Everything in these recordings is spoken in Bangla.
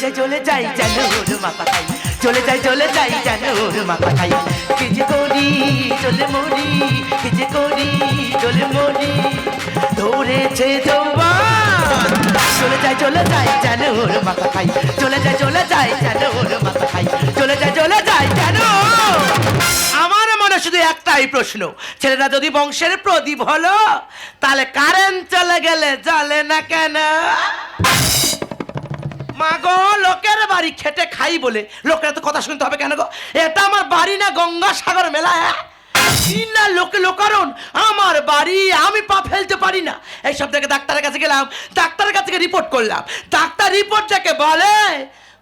যাই চলে যাই যেন ওর মাথা খাই চলে যাই চলে যাই যেন ওর মাথা খাই কি যে করি, চলে মরি কি যে করি, চলে মরি। ধরেছে যৌবান। চলে যাই চলে যাই যেন ওর মাথা খাই চলে যাই চলে যাই যেন ওর মাথা খাই চলে যাই চলে যাই যেন আমার মনে শুধু একটাই প্রশ্ন। ছেলেরা যদি বংশের প্রদীপ হলো, তাহলে কারেন্ট চলে গেলে জ্বলে না কেন? মা গো লোকের বাড়ি খেটে খাই বলে। লোকের তো কথা শুনতে হবে কেন গো? এটা আমার বাড়ি না গঙ্গা সাগর মেলা হ্যাঁ? না লোকে লোকারণ, আমার বাড়ি আমি পা ফেলতে পারি না। এইসব থেকে ডাক্তারের কাছে গেলাম, ডাক্তারের কাছে রিপোর্ট করলাম। ডাক্তার রিপোর্ট থেকে বলে,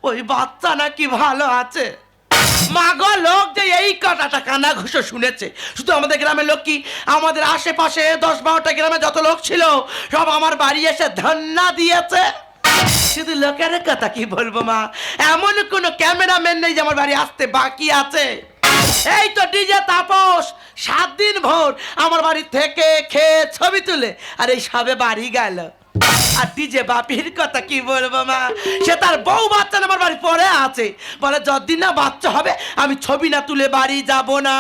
ওই বাচ্চা নাকি ভালো আছে? মাগো, লোক যে এই কটাটা কানা ঘুষো শুনেছে। শুধু আমাদের গ্রামের লোক কি? আমাদের আশেপাশে দশ বারোটা গ্রামে যত লোক ছিল, সব আমার বাড়ি এসে ধন্না দিয়েছে। শুধু লোকের কথা কি বলব, মা? এমন কোনো ক্যামেরাম্যান নেই যে আমার বাড়ি আসতে বাকি আছে। এই তো ডিজে তাপস, সাত দিন ভোর আমার বাড়ি থেকে খেয়ে ছবি তুলে, আর এই সবে বাড়ি গেল। আর ডিজে বাপির কথা কি বলব, মা? সে তার বউ বাচ্চা আমার বাড়ি পরে আছে। বলে, যতদিন না বাচ্চা হবে, আমি ছবি না তুলে বাড়ি যাব না।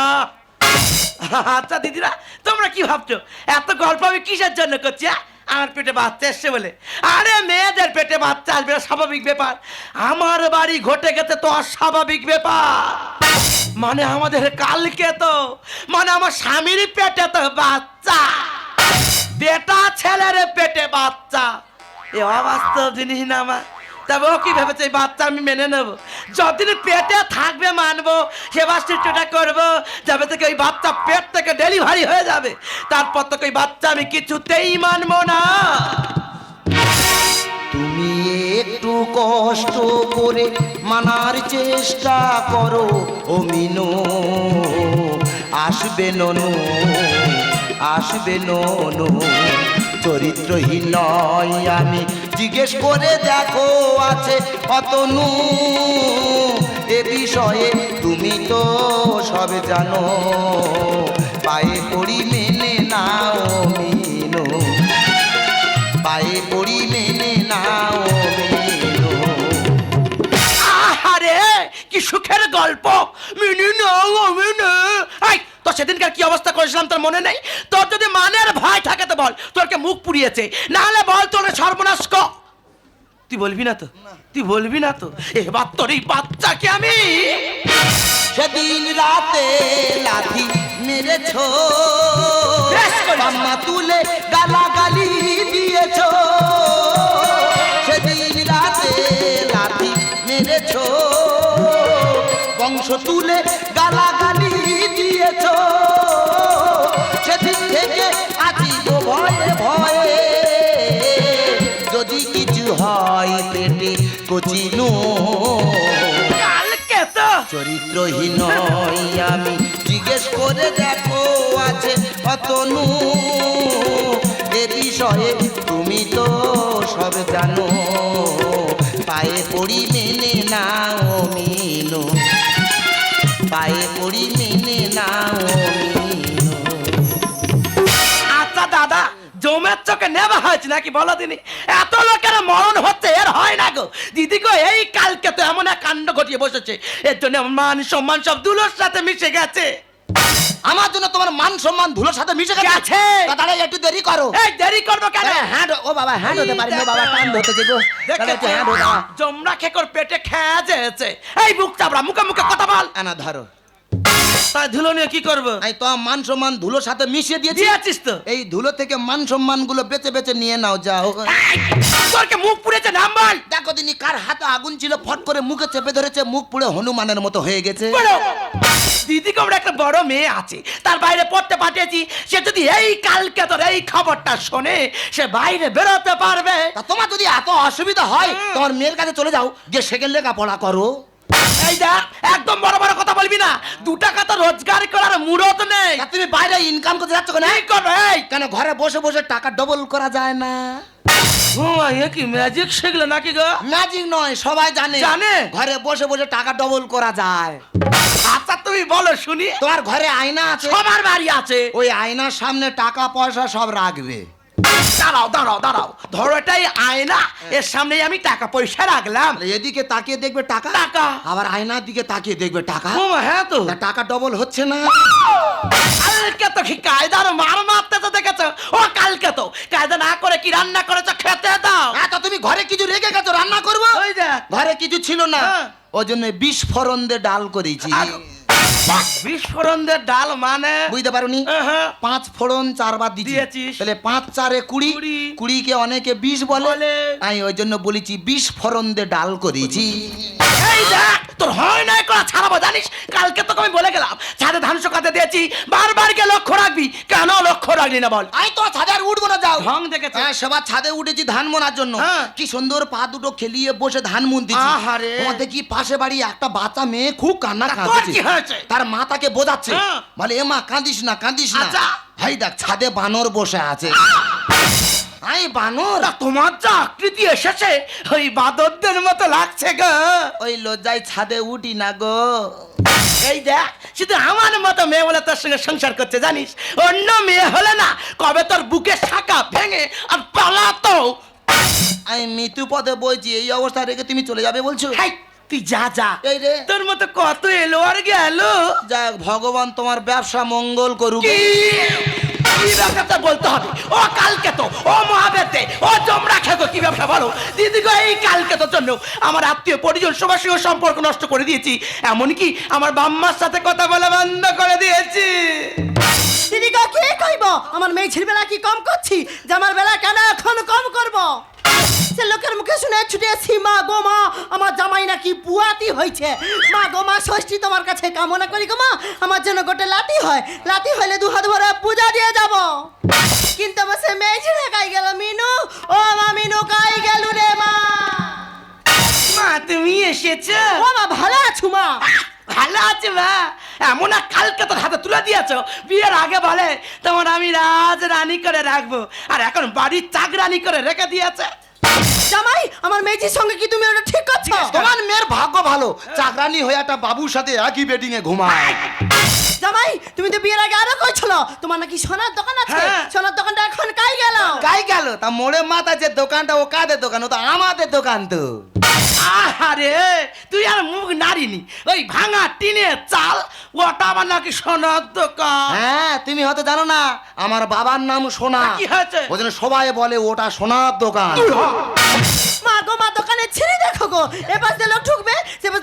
আচ্ছা দিদিরা, তোমরা কি ভাবছ? এত গল্প আমি কিসের জন্য করছি হ্যাঁ? আমার পেটে বাচ্চা এসছে বলে। আরে মেয়েদের পেটে বাচ্চা আসবে স্বাভাবিক ব্যাপার। আমার বাড়ি ঘটে গেছে তো অস্বাভাবিক ব্যাপার। মানে আমাদের কালকে তো মানে আমার স্বামীর পেটে তো বাচ্চা। বেটা ছেলের পেটে বাচ্চা। এ অবাস্তব জিনিস না আমার তবে ও কি ভেবেছে, এই বাচ্চা আমি মেনে নেব? যতদিন পেটে থাকবে মানবো সেবা চিত্রটা করব, যাবে থেকে ওই বাচ্চা পেট থেকে ডেলিভারি হয়ে যাবে। তারপর থেকে ওই বাচ্চা আমি কিছুতেই মানবো না। তুমি একটু কষ্ট করে মানার চেষ্টা করো ও মিনু আসবে ননু আসবে ননু। চরিত্রহীন নয় আমি জিজ্ঞেস করে দেখো আছে অতনু এ বিষয়ে তুমি তো সব জানো। পায়ে পড়ি মেনে নাও মিনু। পায়ে পড়ি মেনে নাও মেনো। আহারে, কি সুখের গল্প। মিনি নাও, মিনি। তো সেদিনকার কি অবস্থা করেছিলাম তোর মনে নেই? তোর যদি মানের ভাই থাকে তো বল তোরকে মুখ পুড়িয়েছে। না হলে বল তোর সর্বনাশ ক। তুই বলবি না তো? তুই বলবি না তো? এবার তোর এই বাচ্চাকে আমি সেদিন রাতে লাথি মেরেছ। মাম্মা তুলে গালাগালি দিয়েছ। সেদিন রাতে লাথি মেরেছ। বংশ তুলে গালাগালি কচিনু কালকে তো চরিত্রহীন আমি জিজ্ঞেস করে দেখো আছে অতনু। এ বিষয়ে তুমি তো সব জানো। পায়ে পড়ি মেনে নাও মিনু। পায়ে পড়ি মেনে নাও মিনু। জমের চোখে নেওয়া হয়েছে নাকি বলো দিনি? এত লোকের মরণ হচ্ছে এর হয় না গো। দিদি গো এই কালকে তো এমন এক কাণ্ড ঘটিয়ে বসেছে। এর জন্য মান সম্মান সব দুলোর সাথে মিশে গেছে। আমার জন্য তোমার মান সম্মান ধুলোর সাথে মিশে গেছে। তাহলে একটু দেরি করো। এই দেরি করব কেন? হ্যান্ড ও বাবা হ্যান্ড হতে পারি। না বাবা টান একটু হ্যান্ড জমরা খেকর পেটে খেয়া যেছে এই বুক চাপড়া মুখে মুখে কথা বল। আনা ধরো। তাই ধুলো নিয়ে কি করব? আমি তো মান সম্মান ধুলোর সাথে মিশিয়ে দিয়েছি। দিয়েছিস তো? এই ধুলো থেকে মান সম্মানগুলো বেঁচে বেঁচে নিয়ে নাও যাও তোরকে মুখ পুড়েছে নাম বল। দেখো দিনি কার হাতে আগুন ছিল ফট করে মুখে চেপে ধরেছে মুখ পুড়ে হনুমানের মতো হয়ে গেছে। দিদি আমার একটা বড় মেয়ে আছে তার বাইরে পড়তে পাঠিয়েছি সে যদি এই কালকে তোর এই খবরটা শোনে সে বাইরে বেরোতে পারবে। তা তোমার যদি এত অসুবিধা হয় তোমার মেয়ের কাছে চলে যাও যে সেকেন্ড লেখাপড়া করো। এই দেখ একদম বড় বড় কথা বলবি না। দু টাকা তো রোজগার করার মুরত নেই। তুমি বাইরে ইনকাম করতে যাচ্ছ কেন? এই করবে এই। কেন ঘরে বসে বসে টাকা ডবল করা যায় না? কি ম্যাজিক শিখলে নাকি গো? ম্যাজিক নয় সবাই জানে। জানে? ঘরে বসে বসে টাকা ডবল করা যায়। আচ্ছা তুমি বলো শুনি। তোমার ঘরে আয়না আছে? সবার বাড়ি আছে। ওই আয়নার সামনে টাকা পয়সা সব রাখবে। দাঁড়াও দাঁড়াও দাঁড়াও। ধরো এটাই আয়না। এর সামনেই আমি টাকা পয়সা রাখলাম। এদিকে তাকিয়ে দেখবে টাকা? টাকা। আবার আয়নার দিকে তাকিয়ে দেখবে টাকা? ও হ্যাঁ তো। টাকা ডবল হচ্ছে না। কালকে তো কি কায়দার মার মারতে তো দেখেছ? ও কালকে তো। কায়দা না করে কি রান্না করেছ খেতে দাও। হ্যাঁ তো তুমি ঘরে কিছু রেখে গেছো রান্না করব? ঘরে কিছু ছিল না। হ্যাঁ। ওই জন্য বিস্ফোরণ দিয়ে ডাল করেছি। বিস্ফোরণ দিয়ে ডাল মানে বুঝতে পারুনি। পাঁচ ফোড়ন চারবার দিয়েছি দিয়েছিস। তাহলে পাঁচ চারে কুড়ি কুড়ি। কুড়িকে অনেকে বিষ বলে। আমি ওই জন্য বলেছি ফোড়ন দিয়ে ডাল করেছি এই দেখ তোর হয় নাই করা ছাড়াবো জানিস? কালকে তোকে আমি বলে গেলাম ছাদে ধান শুকাতে দিয়েছি বারবার গিয়ে লক্ষ্য রাখবি। কেন লক্ষ্য রাখলি না বল? আমি তো ছাদে আর উঠবো না যাও। ঢং দেখেছে। হ্যাঁ সবার ছাদে উঠেছি ধান মোনার জন্য। হ্যাঁ। কি সুন্দর পা দুটো খেলিয়ে বসে ধান মুন দিচ্ছি আহারে। আমাদের কি পাশে বাড়ি একটা বাচ্চা মেয়ে খুব কান্না কাঁদছে তার মা তাকে বোঝাচ্ছে। হ্যাঁ। বলে এ মা কাঁদিস না কাঁদিস না। আচ্ছা। ভাই দেখ ছাদে বানর বসে আছে। আই বানর। তোমার যা আকৃতি এসেছে ওই বাদরদের মতো লাগছে গো। ওই লজ্জায় ছাদে উঠি না গো। এই দেখ শুধু আমার মতো মেয়ে বলে তোর সঙ্গে সংসার করছে জানিস? অন্য মেয়ে হলে না কবে তোর বুকে শাখা ভেঙে আর পালাতো। আমি মৃত্যু পদে বলছি এই অবস্থা রেখে তুমি চলে যাবে বলছো? হাই, তুই যা যা। এই রে। তোর মতো কত এলো আর গেল। যাক ভগবান তোমার ব্যবসা মঙ্গল করুক। কি বলতে হবে, ও কালকে তো, ও মহাবেতে ও জমরা খেতো কি ব্যবসা বলো? দিদি গো, এই কালকে তোর জন্য আমার আত্মীয় পরিজন সবার সঙ্গে সম্পর্ক নষ্ট করে দিয়েছি। এমনকি আমার বাম্মার সাথে কথা বলা বন্ধ করে দিয়েছি। দিদি গো, কি কইব? আমার মেয়ে বেলা কি কম করছি? যে আমার বেলা কেন এখন কম করব? সে লোকের মুখে শুনে ছুটে আসছি মা গো মা, আমার জামাই নাকি বুয়াতি হয়েছে মা গো মা, ষষ্ঠী তোমার কাছে কামনা করি গো মা, আমার জন্য গোটে লাতি হয়। লাতি হইলে দু হাত ভরে দিয়ে যাব। কিন্তু আমার সে মেয়ে ছেলে কাই গেল মিনু? ও মা মিনু কাই গেল রে মা? মা তুমি এসেছ? ও মা ভালো আছো মা? ভালো আছে মা। এমন এক কালকে তোর হাতে তুলে দিয়েছ? বিয়ের আগে বলে তোমার আমি রাজ রানী করে রাখব। আর এখন বাড়ির চাকরানি করে রেখে দিয়েছে। জামাই আমার মেয়েটির সঙ্গে কি তুমি ওটা ঠিক করছ? তোমার মেয়ের ভাগ্য ভালো। চাকরানি হয়ে একটা বাবুর সাথে একই বেডিং এ ঘুমায়। জামাই তুমি তো বিয়ের আগে আরও কইছিল তোমার নাকি সোনার দোকান আছে। হ্যাঁ। সোনার দোকানটা এখন কাই গেল? কাই গেল? তা মোড়ে মাথা যে দোকানটা ও কাদের দোকান? ও তো আমাদের দোকান তো। আরে তুই আর মুখ নারিনি ওই ভাঙা টিনের চাল ওটা আমার নাকি সোনার দোকান। হ্যাঁ তুমি হয়তো জানো না আমার বাবার নাম সোনা। কি হয়েছে? ওই জন্য সবাই বলে ওটা সোনার দোকান। মা গো মা দোকানে ছিঁড়ে দেখো গো। এ পাশে লোক ঢুকবে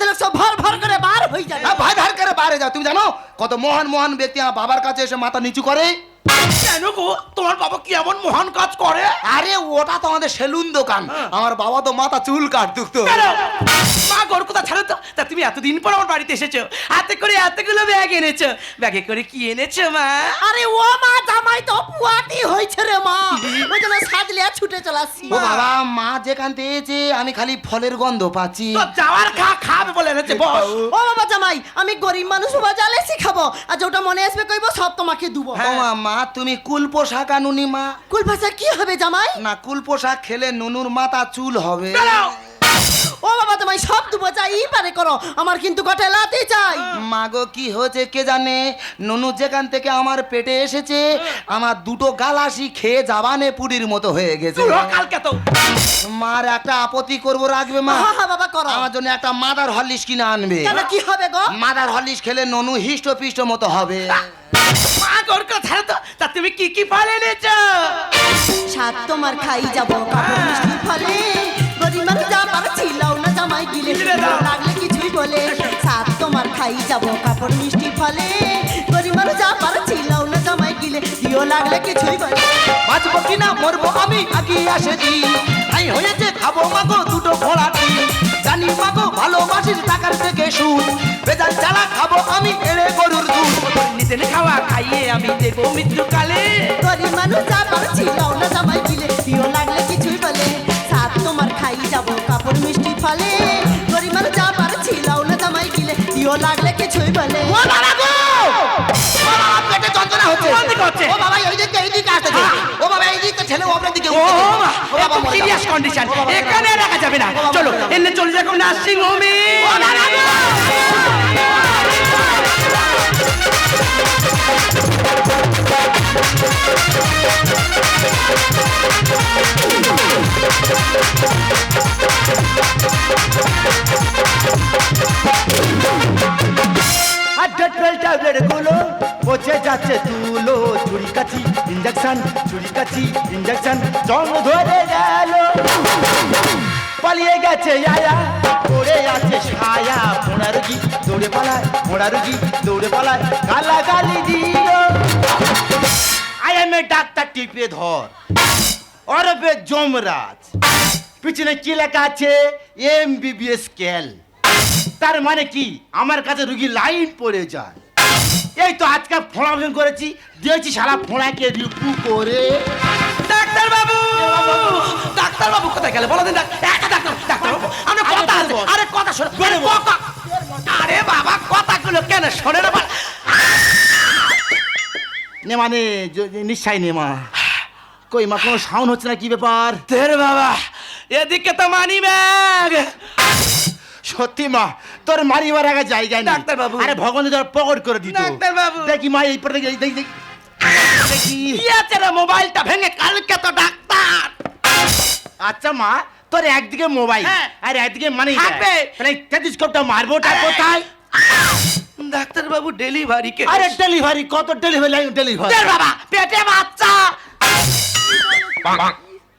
লোক সব ভর ভর করে বার হয়ে যাবে। হ্যাঁ, ভাই ধার করে বাইরে যাও তুমি জানো কত মহান মহান ব্যক্তি আমার বাবার কাছে এসে মাথা নিচু করে? কেন গো? তোমার বাবা কি এমন মহান কাজ করে? আরে ওটা তো আমাদের সেলুন দোকান। হ্যাঁ। আমার বাবা তো মাথা চুল তো। কেন? মা গোর কথা ছাড়ো তো? তা তুমি এতদিন পর আমার বাড়িতে এসেছ। হাতে করে এতগুলো ব্যাগ এনেছো। ব্যাগে করে কি এনেছো মা? আরে ও মা জামাই তো পুয়াটি হয়েছে রে মা। ওই জন্য সাজলে আর ছুটে চলাচ্ছি ও বাবা মা যেখান থেকে আমি খালি ফলের গন্ধ পাচ্ছি। তো যাওয়ার খা খাবে বলে এনেছে বস। ও বাবা জামাই আমি গরিব মানুষ বাবা জালে শিখাবো। আর যেটা মনে আসবে কইবো সব তোমাকে দুবো। ও মা, মা তুমি কুল পোশাক আনুনি মা। কুল পোশাক কি হবে জামাই? না কুল পোশাক খেলে নুনুর মাথা চুল হবে। বেরাও। ও বাবা তোমায় সব দুবো যাই পারে করো। আমার কিন্তু গোটে লাতে চাই। মাগো কি হয়েছে কে জানে? নুনু যেখান থেকে আমার পেটে এসেছে আমার দুটো গালাসি খেয়ে জাবানে পুরির মতো হয়ে গেছে। কালকে তো? মার একটা আপত্তি করব রাখবে মা। হ্যাঁ হ্যাঁ বাবা করো। আমার জন্য একটা মাদার হরলিক্স কিনে আনবে। কেন কি হবে গো? মাদার হরলিক্স খেলে ননু হিষ্ট পিষ্ট মতো হবে। মা গোর কথা তো তা তুমি কি কি ফল এনেছো? সাত তোমার খাই যাব কাপড় মিষ্টি ফলে। মানুষ যা পারছি লাউ না জামাই গিলে। লাগলে কিছুই বলে। সাত তোমার খাই যাব কাপড় মিষ্টি ফলে। মানুষ যা পারছি লাউ না জামাই গিলে দিও লাগলে কিছুই বলে। বাঁচবো কিনা মরবো আমি আগে আসেছি তাই হয়েছে খাব মাগো দুটো ঘোড়া জানি মাগো ভালোবাসিস টাকার থেকে সুদ। বেজাল চালা খাব আমি এড়ে গরুর দুধ। নিজের খাওয়া খাইয়ে আমি দেবো মৃত্যুকালে। গরিব মানুষ যা পারছি লাউ না জামাই গিলে দিও লাগলে কিছুই বলে। দিও লাগলে কিছুই বলে ও বাবা গো! ও বাবা, পেটে যন্ত্রণা হচ্ছে। কোন দিকে হচ্ছে? ও বাবা, এই দিকে, এই দিকে আসতেছে। ও বাবা, এই দিকে ছেলে ওপরে দিকে ও বাবা, মরে সিরিয়াস। কন্ডিশন এখানে রাখা যাবে না চলো এনে চলে যাব নার্সিং হোমে ও বাবা গো! আর ডেটল ট্যাবলেটগুলো পচে যাচ্ছে তুলো চুরি কাছি ইঞ্জেকশন চুরি কাছি ইঞ্জেকশন জং ধরে গেল। পালিয়ে গেছে আয়া পড়ে আছে ছায়া ফোড়া রুগী দৌড়ে পালায় ফোড়া রুগী দৌড়ে পালায় গালা গালি দিও আই এম এ ডাক্তার টিপে ধর, অরবে জমরাজ পিছনে কি লেখা আছে? M BBS Cal. তার মানে কি? আমার কাছে রুগী লাইন পড়ে যায়। এই তো আজকে ফোড়া করেছি, দিয়েছি সারা ফোড়াকে রিপু করে। ডাক্তার বাবু ডাক্তার বাবু কোথায় গেলে? বলো দিন একটা ডাক্তার ডাক্তার বাবু আমরা কথা আছে আরে কথা শোনো। আরে বাবা কথাগুলো কেন শোনে না? নে মানে নিশ্চয় নে মা। কই মা কোনো সাউন্ড হচ্ছে না কি ব্যাপার? ধের বাবা এদিকে তো মানি ব্যাগ। সত্যি মা তোর মারিবার আগে জায়গায় নেই। ডাক্তারবাবু। আরে ভগবান তোর প্রকট করে দিত। ডাক্তারবাবু। দেখি মা এই পরে দেখি দেখি রে মোবাইলটা ভেঙে কালকে তো ডাক্তার। আচ্ছা মা তোর একদিকে মোবাইল হ্যাঁ। আর একদিকে মানে থাকবে। তাহলে টেলিস্কোপটা মারবোটা এই। কোথায়? ডাক্তার বাবু ডেলিভারি কে আরে ডেলিভারি কত ডেলিভারি ডেলিভারি বাবা পেটে বাচ্চা।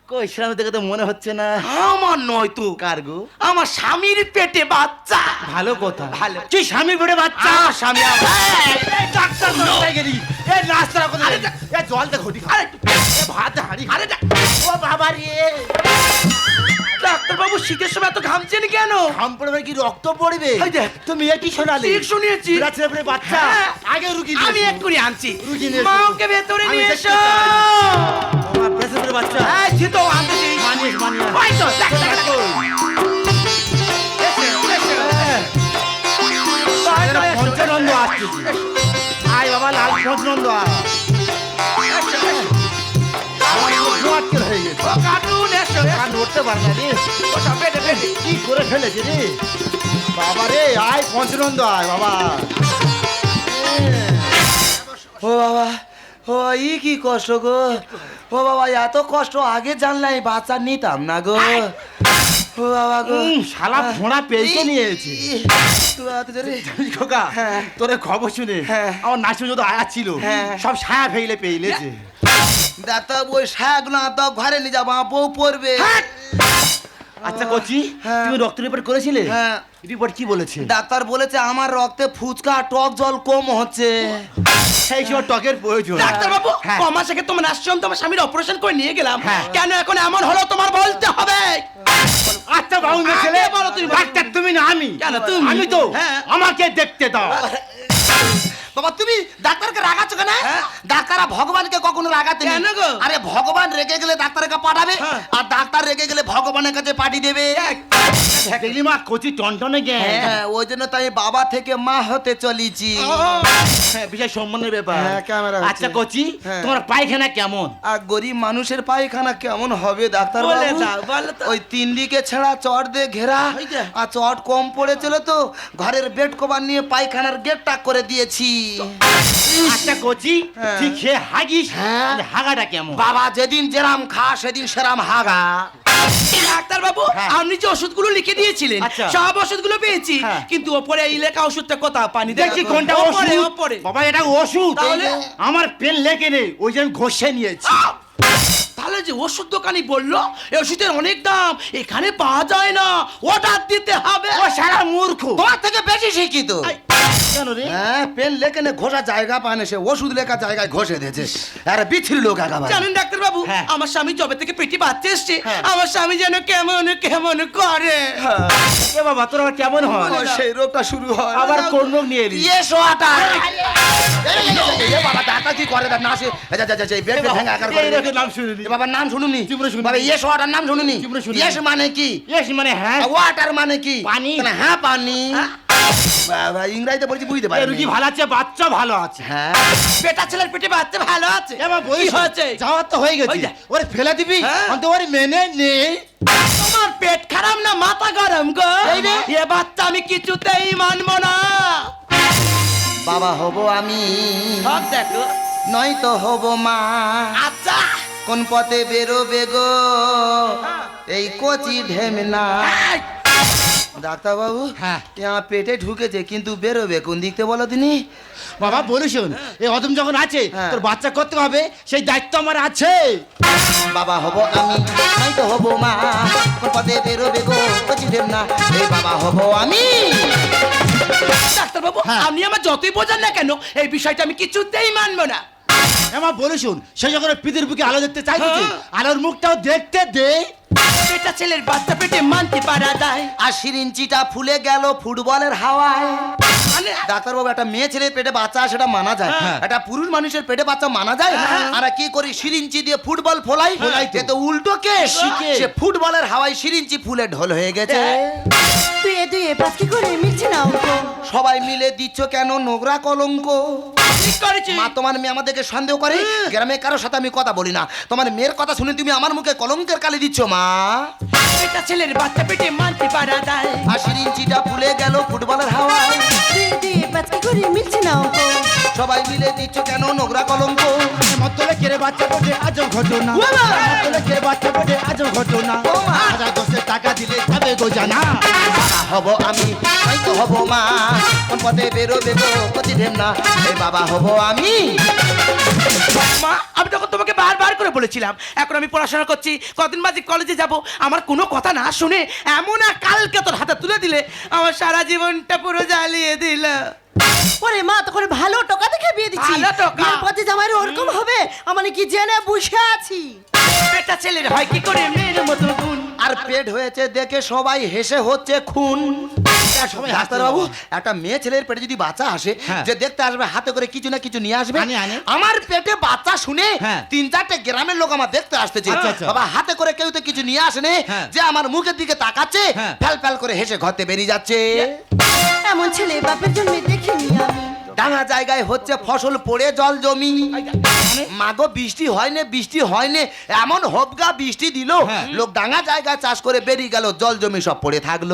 কই সেরকম দেখে তো মনে হচ্ছে না। আমার নয় তো। কার্গো আমার স্বামীর পেটে বাচ্চা। ভালো কথা। ভালো। তুই স্বামী ঘুরে বাচ্চা? আমার। স্বামী ডাক্তার কোথায় গেলি? এ রাস্তা কোথায় এ জল দে ঘটি। আরে ভাত হাড়ি। আরে ও বাবা রে। ডাক্তার বাবু শীতের সময় এত ঘামছেন কেন ঘাম পড়বে কি রক্ত পড়বে তুমি এটি শোনালে ঠিক শুনিয়েছি ছেলে বাচ্চা হ্যাঁ। আগে রুগী আমি এক্ষুনি আনছি রুগী নিয়ে এসো। মাকে ভেতরে নিয়ে এসো বাচ্চা এই ঝিতো আনতেছি মানিস মানিস ওই তো দেখ দেখ, তো। পঞ্চানন্দ আসছে আয় বাবা লাল পঞ্চানন্দ আয় আজকে হয়ে গেছে আর নড়তে পারে না রে? ও সব পেটে পেটে কি করে ফেলেছে রে? বাবা রে আয় পঞ্চানন্দ আয় বাবা। ও বাবা ও ই কি কষ্ট গো। ও বাবা এত কষ্ট আগে জানলাই বাচ্চা নিতাম না গো। ও বাবা গো। শালা ফোঁড়া পেলতে নিয়েছে। খোকা হ্যাঁ। তোরে খবর শুনে হ্যাঁ। আমার নাচু যত আয়া ছিল। হ্যাঁ। সব ছায়া ফেলে পেইলেছে ডাক্তার ওই শাকগুলো তো ঘরে নিয়ে যাব বউ পড়বে আচ্ছা কচি হ্যাঁ। তুমি রক্ত রিপোর্ট করেছিলে হ্যাঁ। রিপোর্ট কি বলেছে ডাক্তার বলেছে আমার রক্তে ফুচকা টক জল কম হচ্ছে সেই সময় টকের প্রয়োজন ডাক্তার বাবু হ্যাঁ। ক মাস আগে তোমার আসছিলাম তোমার স্বামীর অপারেশন করে নিয়ে গেলাম হ্যাঁ। কেন এখন এমন হলো তোমার বলতে হবে আচ্ছা বাবু ছেলে বলো তুমি, বলো। ডাক্তার তুমি না আমি কেন তুমি? আমি তো। আমাকে দেখতে দাও বাবা তুমি ডাক্তারকে রাগাচ্ছ কেন হ্যাঁ। ডাক্তাররা ভগবানকে কখনো রাগাতে নেই। কেন গো? আরে ভগবান রেগে গেলে ডাক্তারকে পাঠাবে হ্যাঁ। আর ডাক্তার রেগে গেলে ভগবানের কাছে পাঠিয়ে দেবে দেখলি মা কচি টনটনে গে হ্যাঁ ওই জন্য তাই বাবা থেকে মা হতে চলেছি বিশেষ সম্মানের ব্যাপার হ্যাঁ, ক্যামেরা আচ্ছা কচি। তোমার পায়খানা কেমন আর গরিব মানুষের পায়খানা কেমন হবে ডাক্তার বলে বাবু? দাও, বলো তো। ওই তিন দিকে ছেঁড়া চট দিয়ে ঘেরা আর চট কম পড়েছিল তো ঘরের বেড কভার নিয়ে পায়খানার গেটটা করে দিয়েছি আচ্ছা কচি হ্যাঁ। তুই খেয়ে হাগিস হ্যাঁ। হাগাটা কেমন বাবা যেদিন যেরাম খা সেদিন সেরাম হাগা ডাক্তার বাবু হ্যাঁ। আপনি যে ওষুধগুলো লিখে দিয়েছিলেন আচ্ছা। সব ওষুধগুলো পেয়েছি হ্যাঁ। কিন্তু ওপরে এই লেখা ওষুধটা কোথা পানি দেখছি। কোনটা ওপরে ওষুধ ওপরে বাবা এটা ওষুধ তাহলে? আমার পেন লেগে নেই ওই জন্য ঘষে নিয়েছি আহ! যে ওষুধ দোকানি বলল এই ওষুধের অনেক দাম এখানে পাওয়া যায় না অর্ডার দিতে হবে ও সারা মূর্খ তোমার থেকে বেশি শিক্ষিত কেন রে হ্যাঁ পেন লেখে নে ঘষা জায়গা পায় না সে ওষুধ লেখা জায়গায় ঘষে দিয়েছে আরে বিচ্ছিরি লোক একেবারে জানেন ডাক্তার বাবু হ্যাঁ। আমার স্বামী জবে থেকে পেটি বাচ্চা এসছে হ্যাঁ। আমার স্বামী যেন কেমন কেমন করে এ বাবা তোর কেমন হয় সেই রোগটা শুরু হয় আবার কোন রোগ নিয়ে এলি ইয়ে সোয়াটা এ বাবা ডাক্তার কি করে নাসে এই যা, যা, যা, এই বেড ভেঙে একার করে নাম শুনিনি এ বাবার নাম শুনুনি? জীবনে শুনিনি। বাবা ইয়ে সোয়াটার নাম শুনুনি? ইয়েস মানে কি? ইয়েস মানে হ্যাঁ। ওয়াটার মানে কি? পানি। হ্যাঁ পানি। বাবা ইংরাজিতে বলছি বুঝতে পারি রুগী ভালো আছে বাচ্চা ভালো আছে। হ্যাঁ। পেটা ছেলের পেটে বাচ্চা ভালো আছে। এবার বলিস হয়েছে? যাওয়ার তো হয়ে গেছে। ওরে ফেলে দিবি? হ্যাঁ। অন্ত ওরে মেনে নেই তোমার পেট খারাপ না মাথা গরম গো? এ বাচ্চা আমি কিছুতেই মানবো না। বাবা হব আমি। সব দেখো। নয়তো হব মা। আচ্ছা। কোন পথে বেরোবে গো? এই কচি ঢেমনা। ডাক্তারবাবু হ্যাঁ। পেটে ঢুকেছে কিন্তু বেরোবে কোন দিকতে বলো তিনি? বাবা বলি শোন এই অদম যখন আছে হ্যাঁ। তোর বাচ্চা করতে হবে সেই দায়িত্ব আমার আছে। বাবা হব আমি নয়তো হব মা। কোন পথে বেরোবে গো কচি ঢেমনা? এই বাবা হব আমি। ডাক্তারবাবু হ্যাঁ। আপনি আমার যতই বোঝান না কেন এই বিষয়টা আমি কিছুতেই মানবো না। আমার বলি শোন সে যখন পৃথিবীর বুকে আলো দেখতে চাইতেছে হ্যাঁ। আলোর মুখটাও দেখতে দে। এটা ছেলের বাচ্চা পেটে মানতে পারা আর সিরিঞ্চিটা ফুলে গেল ফুটবলের হাওয়ায়। মানে ডাক্তারবাবু একটা মেয়ে ছেলের পেটে বাচ্চা সেটা মানা যায়। হ্যাঁ। একটা পুরুষ মানুষের পেটে বাচ্চা মানা যায়? আমরা কি করি সিরিঞ্চি দিয়ে ফুটবল ফোলাই? ফোলাই তো। উল্টো শিখে। সে ফুটবলের হাওয়ায় সিরিঞ্চি ফুলে ঢোল হয়ে গেছে। তুই এ তুই এ কি করে মিলছি না সবাই মিলে দিচ্ছ কেন নোংরা কলঙ্ক? ঠিক করেছি। মা তোমার মেয়ে আমাদেরকে সন্দেহ করে? গ্রামে কারোর সাথে আমি কথা বলি না। তোমার মেয়ের কথা শুনে তুমি আমার মুখে কলঙ্কের কালি দিচ্ছ মা। এটা ছেলের বাচ্চা পেটে মানতে পারা যায়। আশির ইঞ্চিটা ফুলে গেল ফুটবলের হাওয়ায়। তুই এ তুই এ কি করে মিলছি না অঙ্ক সবাই মিলে দিচ্ছ কেন নোংরা কলঙ্ক? মতলে কেড়ে বাচ্চা পেটে আজও ঘটনা। মতলে কেড়ে বাচ্চা পেটে আজও ঘটনা। হাজার দশের টাকা দিলে যাবে গো জানা বাবা হব আমি হয়তো হব মা। কোন পথে বেরোবে গো কচি ঢেমনা এই বাবা হব আমি। মা আমি তখন তোমাকে বারবার করে বলেছিলাম এখন আমি পড়াশোনা করছি কদিন বাদে কলেজে যাব আমার কোনো কথা না শুনে এমন এক কালকে তোর হাতে তুলে দিলে আমার সারা জীবনটা পুরো জ্বালিয়ে দিল। ওরে মা তখন ভালো টোকা দেখে বিয়ে দিচ্ছি ভালো টোকা? বিয়ের পথে জামাই ওরকম হবে আমার কি জেনে বসে আছি পেটা ছেলের হয় কি করে মেয়ের মতো গুণ আর পেট হয়েছে দেখে সবাই হেসে হচ্ছে খুন সবাই ডাক্তারবাবু একটা মেয়ে ছেলের পেটে যদি বাচ্চা আসে হ্যাঁ। যে দেখতে আসবে হাতে করে কিছু না কিছু নিয়ে আসবে। আমার পেটে বাচ্চা শুনে হ্যাঁ। তিন চারটে গ্রামের লোক আমার দেখতে আসতেছে আচ্ছা, আচ্ছা। বাবা হাতে করে কেউ তো কিছু নিয়ে আসেনি হ্যাঁ। যে আমার মুখের দিকে তাকাচ্ছে। ফ্যাল ফ্যাল করে হেসে ঘরতে বেরিয়ে যাচ্ছে এমন ছেলে বাপের জন্মে দেখিনি আমি ডাঙা জায়গায় হচ্ছে ফসল পড়ে জল জমি। মাগো বৃষ্টি হয়নি বৃষ্টি হয়নি এমন হবগা বৃষ্টি দিল। হ্যাঁ। লোক ডাঙা জায়গায় চাষ করে বেরিয়ে গেল জল জমি সব পড়ে থাকল।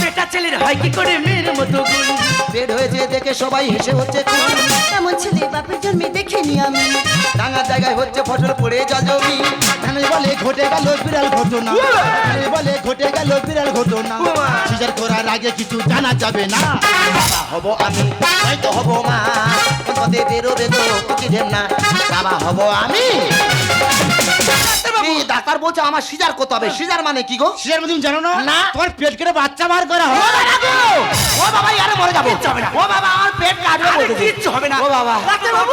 পেটা ছেলের হয় কি করে মেয়ের মতো গুণ? পেট হয়েছে দেখে সবাই হেসে হচ্ছে খুন। এমন ছেলে বাপের জন্মে দেখিনি আমি। ডাঙা জায়গায় হচ্ছে ফসল পড়ে জল জমি। ধানে বলে ঘটে গেল বিড়াল ঘটনা। ধানে বলে ঘটে গেল বিড়াল ঘটনা। সিজার করার আগে কিছু জানা যাবে না। বাবা হব আমি হয়তো হব মা। পথে বেরোবে গো কুচি ঢেমনা বাবা হব আমি। এই ডাক্তার বলছে আমার সিজার করতে হবে। সিজার মানে কি গো? সিজার মধ্যে তুমি জানো না? না। তোমার পেট কেটে বাচ্চা বার করা ও হয় ও বাবা ইয়ারে মরে যাব। না। ও বাবা আমার পেট কাটবে কিচ্ছু হবে না। ও বাবা। ডাক্তার বাবু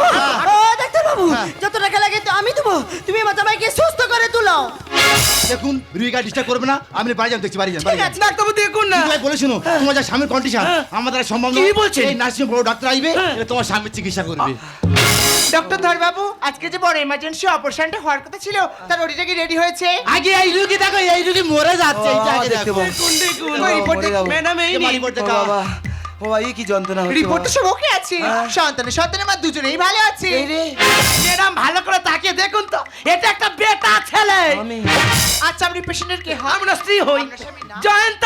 ও ডাক্তার বাবু যত টাকা লাগে তো আমি দেবো। তুমি আমার জামাইকে সুস্থ করে তুলো দেখুন রুইকা ডিস্টার্ব করবে না। আমি বাড়ি যান দেখছি বাড়ি যান ঠিক আছে। ডাক্তারবাবু দেখুন না। তুমি ভাই বলে শুনো তোমার যা স্বামীর কন্ডিশন হ্যাঁ। আমাদের দ্বারা সম্ভব কি নয়। বলছেন? এই নার্সিং বড় ডাক্তার আসবে হ্যাঁ। তোমার স্বামীর চিকিৎসা করবে। ডক্টর ধরবাবু আজকে যে বড় এমার্জেন্সি অপারেশনটা হওয়ার কথা ছিল তার ওটিটা কি রেডি হয়েছে? আগে এই রুগী দেখো এই রুগী মরে যাচ্ছে এইটা আগে দেখো। ম্যাডাম এই রিপোর্ট ও দেখা। বাবা ও এই কি যন্ত্রণা হচ্ছে রিপোর্ট সব ওকে আছে। সন্তানের সন্তানের মা দুজনেই ভালো আছে। ম্যাডাম ভালো করে তাকিয়ে দেখুন তো এটা একটা বেটা ছেলে। আচ্ছা আপনি পেশেন্টের কে হয় আমরা স্ত্রী হই? জয়ন্ত।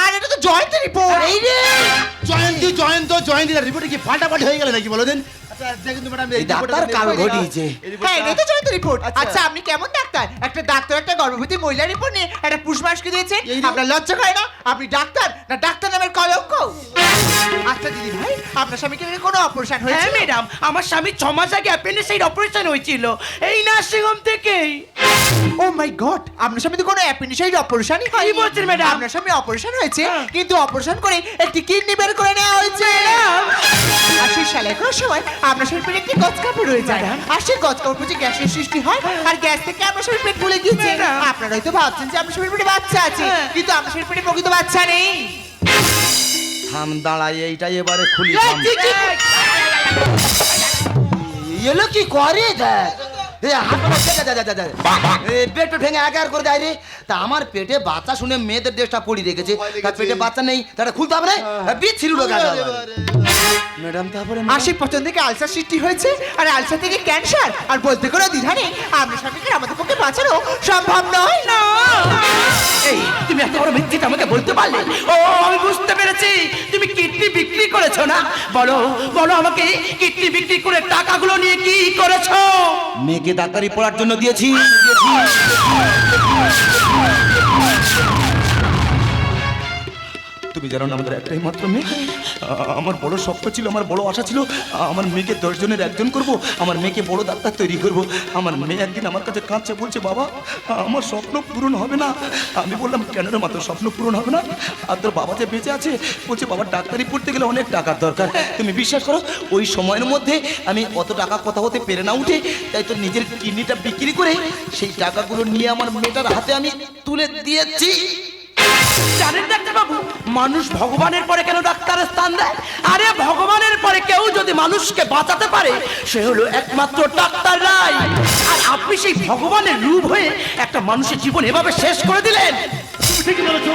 আর এটা তো জয়ন্ত রিপোর্ট এই রে। জয়ন্তী জয়ন্ত জয়ন্তী রিপোর্টে কি ফাটাফাটি হয়ে গেল নাকি বলো দিন? দেখুন তো ম্যাডাম এই ডাক্তার কাল ঘটিয়েছে। হ্যাঁ এটাই তো জয়ন্ত রিপোর্ট আচ্ছা। আপনি কেমন ডাক্তার? একটা ডাক্তার একটা গর্ভবতী মহিলা রিপোর্ট নিয়ে একটা পুরুষ মানুষকে দিয়েছে। আপনার লজ্জা করে না? আপনি ডাক্তার? না ডাক্তার নামের কলঙ্ক? আচ্ছা দিদি ভাই আপনার স্বামীকে কোনো অপারেশন হ্যাঁ হয়েছে ম্যাডাম আমার স্বামী ছমাস মাস আগে অ্যাপেন্ডিসাইড অপারেশন হয়েছিল। এই নার্সিং হোম থেকেই। ও মাই গড আপনার স্বামী তো কোনো অ্যাপেন্ডিসাইড অপারেশনই হয় কি বলছেন, ম্যাডাম? আপনার স্বামী অপারেশন হয়েছে হ্যাঁ। কিন্তু অপারেশন করে একটি কিডনি বের করে নেওয়া হয়েছে। আর সেই সেলাই করার সময় আপনার শরীর পেটে একটি গজ কাপড় রয়ে যায়। আর সেই গজ কাপড় বুঝে গ্যাসের সৃষ্টি হয় আর গ্যাস থেকে আপনার শরীর পেট ফুলে গিয়েছে। আপনারা হয়তো ভাবছেন যে আপনার শরীর পেটে বাচ্চা আছে হ্যাঁ। কিন্তু আপনার শরীর পেটে প্রকৃত বাচ্চা নেই। থাম দাঁড়াই এইটাই এবারে খুলি থাম। এলো কি করে দেখ? এ হাত পা যা, যা, যা, যা, যা, যা। এ, পেট পেট ভেঙে একার করে দেয় রে তা আমার পেটে বাচ্চা শুনে মেয়েদের ড্রেসটা পরি রেখেছে। তার পেটে বাচ্চা নেই তাটা খুলতে হবে না? বিচ্ছিরি লোক ম্যাডাম তারপরে আশি পচন থেকে আলসার সৃষ্টি হয়েছে আর আলসার থেকে ক্যান্সার। আর বলতে কোনো দ্বিধা নেই আপনার স্বামীকে আমাদের পক্ষে বাঁচানো সম্ভব নয়। না। এই তুমি এত বড় মিথ্যিটা আমাকে বলতে পারলে? ও আমি বুঝতে পেরেছি। তুমি কিডনি বিক্রি করেছ না? বলো বলো আমাকে কিডনি বিক্রি করে টাকাগুলো নিয়ে কি করেছ? মেয়েকে ডাক্তারি পড়ার জন্য দিয়েছি। তুমি জানো না, আমাদের একটাই মাত্র মেয়ে। আমার বড় স্বপ্ন ছিল, আমার বড় আশা ছিল, আমার মেয়েকে দশজনের একজন করব, আমার মেয়েকে বড় ডাক্তার তৈরি করব। আমার মেয়ে একদিন আমার কাছে কাঁদছে, বলছে, বাবা, আমার স্বপ্ন পূরণ হবে না। আমি বললাম, কেন রে মাত্র স্বপ্ন পূরণ হবে না? আর তোর বাবা যে বেঁচে আছে, বলছে, বাবা, ডাক্তারি পড়তে গেলে অনেক টাকার দরকার। তুমি বিশ্বাস করো, ওই সময়ের মধ্যে আমি অত টাকা কথা হতে পেরে না উঠে, তাই তো নিজের কিডনিটা বিক্রি করে সেই টাকাগুলো নিয়ে আমার মেয়েটার হাতে আমি তুলে দিয়েছি। জানেন ডাক্তার বাবু মানুষ ভগবানের পরে কেন ডাক্তারের স্থান দেয়? আরে ভগবানের পরে কেউ যদি মানুষকে বাঁচাতে পারে, সে হলো একমাত্র ডাক্তার রায়। আর আপনি সেই ভগবানের রূপ হয়ে একটা মানুষের জীবন এভাবে শেষ করে দিলেন। ঠিকই বলেছ?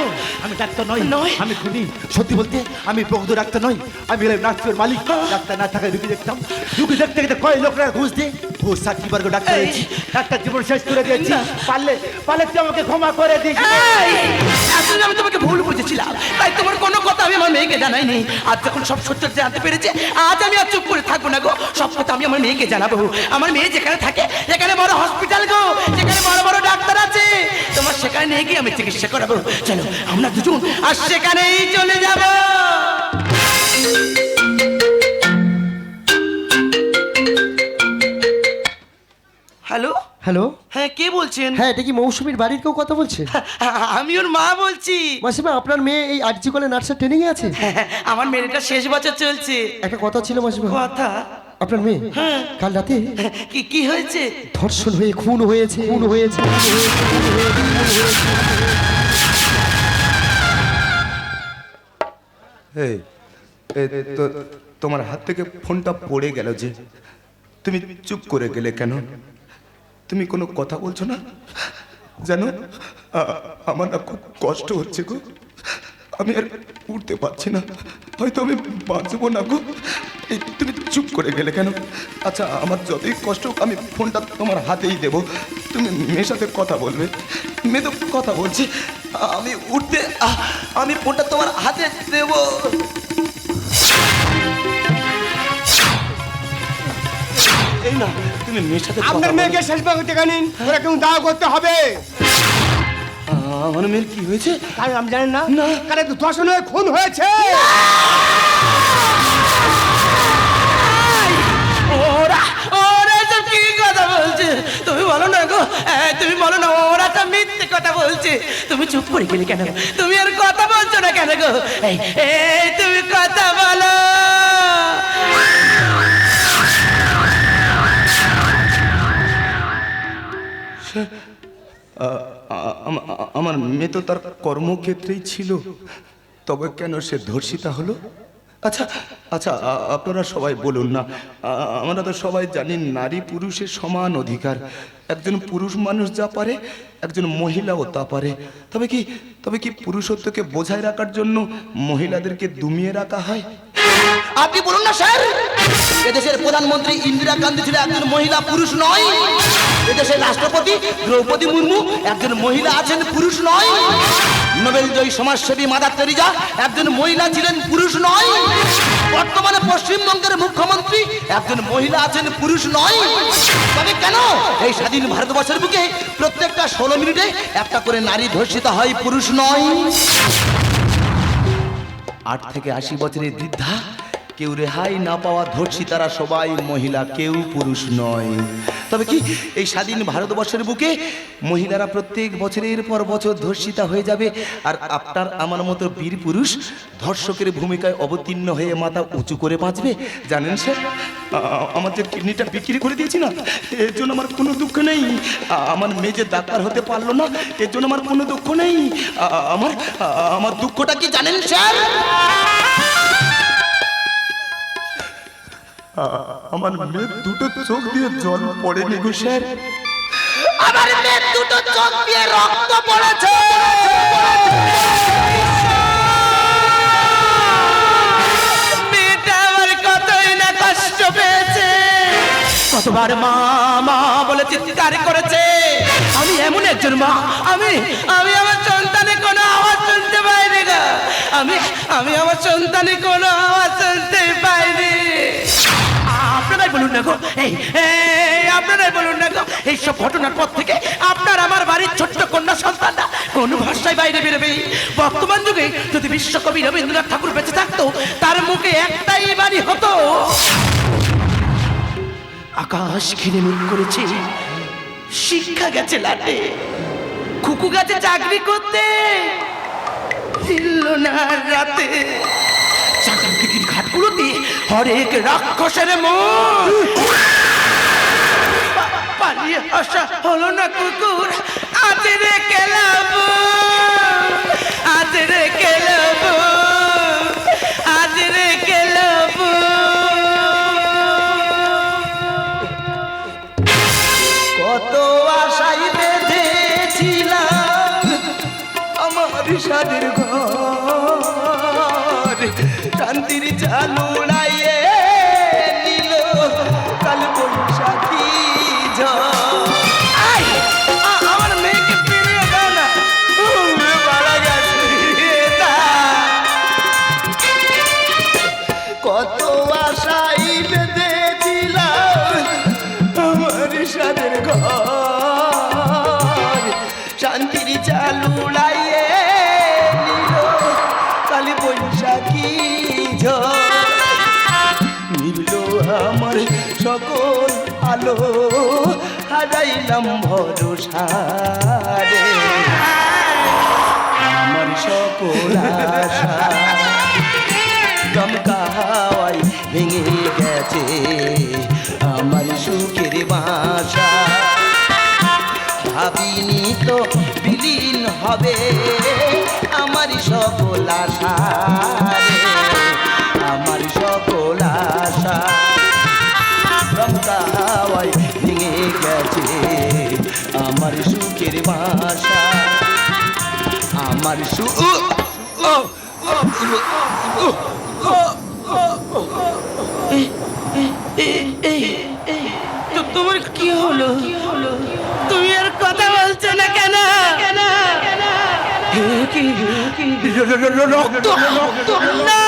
আমি ডাক্তার নই। নয়। আমি খুনি। সত্যি বলতে আমি প্রকৃত ডাক্তার নই। আমি হলাম নার্সের মালিক। ডাক্তার না থাকায় রুগী দেখতাম। রুগী দেখতে দেখতে কয় লোকরা ঘুষ দিয়ে? ঘুষ সাক্ষী বর্গ ডাক্তার হয়েছি। ডাক্তার জীবন শেষ করে দিয়েছি। পারলে পারলে তুই আমাকে ক্ষমা করে দিস। এতদিন আমি তোমাকে ভুল বুঝেছিলাম। তাই তোমার কোনো কথা আমি আমার মেয়েকে জানাইনি। আজ যখন সব সত্য জানতে পেরেছে আজ আমি আর চুপ করে থাকব না গো। সব কথা আমি আমার মেয়েকে জানাব। আমার মেয়ে যেখানে থাকে যেখানে বড় হসপিটাল গো। যেখানে বড় বড় ডাক্তার আছে। তোমার সেখানে নিয়ে গিয়ে আমি চিকিৎসা করাবো। চলো চলো আমরা দুজন আর সেখানেই চলে যাব। হ্যালো? হ্যালো? হ্যাঁ কে বলছেন? হ্যাঁ এটা কি মৌসুমীর বাড়ির কেউ কথা বলছে? আমি ওর মা বলছি। মাসিমা আপনার মেয়ে এই আরজি কলে নার্সের ট্রেনিং এ আছে আমার মেয়েটা শেষ বছর চলছে। একটা কথা ছিল মাসিমা। কথা? আপনার মেয়ে? কাল রাতে কি কি হয়েছে? ধর্ষণ হয়ে খুন হয়েছে খুন হয়েছে। এই, তোমার হাত থেকে ফোনটা পড়ে গেল যে তুমি চুপ করে গেলে কেন? তুমি কোনো কথা বলছো না? জানো আমার না খুব কষ্ট হচ্ছে গো। আমি আর উঠতে পারছি না। হয়তো আমি বাঁচবো না গো। তুমি চুপ করে গেলে কেন? আচ্ছা আমার যতই কষ্ট হোক, আমি ফোনটা তোমার হাতেই দেব। তুমি মেয়ের সাথে কথা বলবে। মেয়ে তো কথা বলছি। আমি উঠতে আমি ফোনটা তোমার হাতে দেব। এই না তুমি মেয়ের সাথে আপনার মেয়েকে শেষ ভাগে টেকা নিন। ওরা কেউ দাওয়া করতে হবে। আমার মেয়ের কি হয়েছে? তাই আমি জানেন না। না। কারণ তো ধর্ষণ হয়ে খুন হয়েছে। ওরা ওরা সব কি কথা বলছে? তুমি বলো না গো। এই, তুমি বলো না ওরা তো মিথ্যে কথা বলছে। তুমি চুপ করে গেলে কেন? তুমি আর কথা বলছো না কেন গো? এই এই তুমি কথা বলো। আ- আমার মেয়ে তো তার কর্মক্ষেত্রেই ছিল। তবে কেন সে ধর্ষিতা হলো? আচ্ছা আচ্ছা আপনারা সবাই বলুন না আমরা তো সবাই জানি নারী পুরুষের সমান অধিকার। একজন পুরুষ মানুষ যা পারে, একজন মহিলাও তা পারে। তবে কি তবে কি পুরুষত্বকে বোঝায় রাখার জন্য মহিলাদেরকে দুমিয়ে রাখা হয়? আপনি বলুন না, স্যার, এদেশের প্রধানমন্ত্রী ইন্দিরা গান্ধী ছিল একজন মহিলা পুরুষ নয়। এদেশের রাষ্ট্রপতি দ্রৌপদী মুর্মু একজন মহিলা আছেন পুরুষ নয়। নোবেল সমাজসেবী মাদার তেরিজা একজন মহিলা ছিলেন পুরুষ নয়। বর্তমানে পশ্চিমবঙ্গের মুখ্যমন্ত্রী একজন মহিলা আছেন পুরুষ নয়। তবে কেন? এই স্বাধীন ভারতবর্ষের বুকে প্রত্যেকটা ষোলো মিনিটে একটা করে নারী ধর্ষিত হয় পুরুষ নয়। আট থেকে আশি বছরের বৃদ্ধা কেউ রেহাই না পাওয়া ধর্ষী তারা সবাই মহিলা, কেউ পুরুষ নয়। তবে কি এই স্বাধীন ভারতবর্ষের বুকে মহিলারা প্রত্যেক বছরের পর বছর ধর্ষিতা হয়ে যাবে? আর আপনার আমার মতো বীর পুরুষ ধর্ষকের ভূমিকায় অবতীর্ণ হয়ে মাথা উঁচু করে বাঁচবে? জানেন স্যার? আমার যে কিডনিটা বিক্রি করে দিয়েছি না? এর জন্য আমার কোনো দুঃখ নেই। আমার মেয়ে যে ডাক্তার হতে পারল না। এর জন্য আমার কোনো দুঃখ নেই। আমার আমার দুঃখটা কি জানেন স্যার? আমার মেয়ের দুটো চোখ দিয়ে জল পড়েনি গো স্যার। আমার মেয়ের দুটো চোখ দিয়ে রক্ত পড়েছে। কতবার মা মা বলে চিৎকার করেছে। আমি এমন একজন মা, আমি আমি আমার সন্তানের কোনো আওয়াজ শুনতে পাইনি গা। আমি আমি আমার সন্তানের কোনো আওয়াজ শুনতে বলুন এই আপনারাই বলুন এইসব ঘটনার পর থেকে আপনার আমার বাড়ির ছোট্ট কন্যা সন্তানটা কোন ভাষায় বাইরে বেরোবে। বর্তমান যুগে যদি বিশ্বকবি রবীন্দ্রনাথ ঠাকুর বেঁচে থাকতো, তার মুখে একটাই বাড়ি হতো। আকাশ ঘিরে মুখ করেছে, শিক্ষা গেছে লাটে খুকু গেছে চাকরি করতে, ফিরল না রাতে। হরেক রাক্ষসের পা- পালিয়ে আসা হলো না কুকুর। আজ রে কেলাব। আজ রে কেলাব। আজ রে কেলাব। কত আশাই বেঁধেছিলাম আমার সাদের ঘর। শান্তির চালু হারাইলাম ভরসা আমার সকল আশা ভেঙে গেছে। আমার সুখের বাসা ভাবিনি তো বিলীন হবে। আমার সকল আশা বাসা আমার সু তো তোমার কি হলো তুমি আর কথা বলছো না কেন রক্ত রক্ত না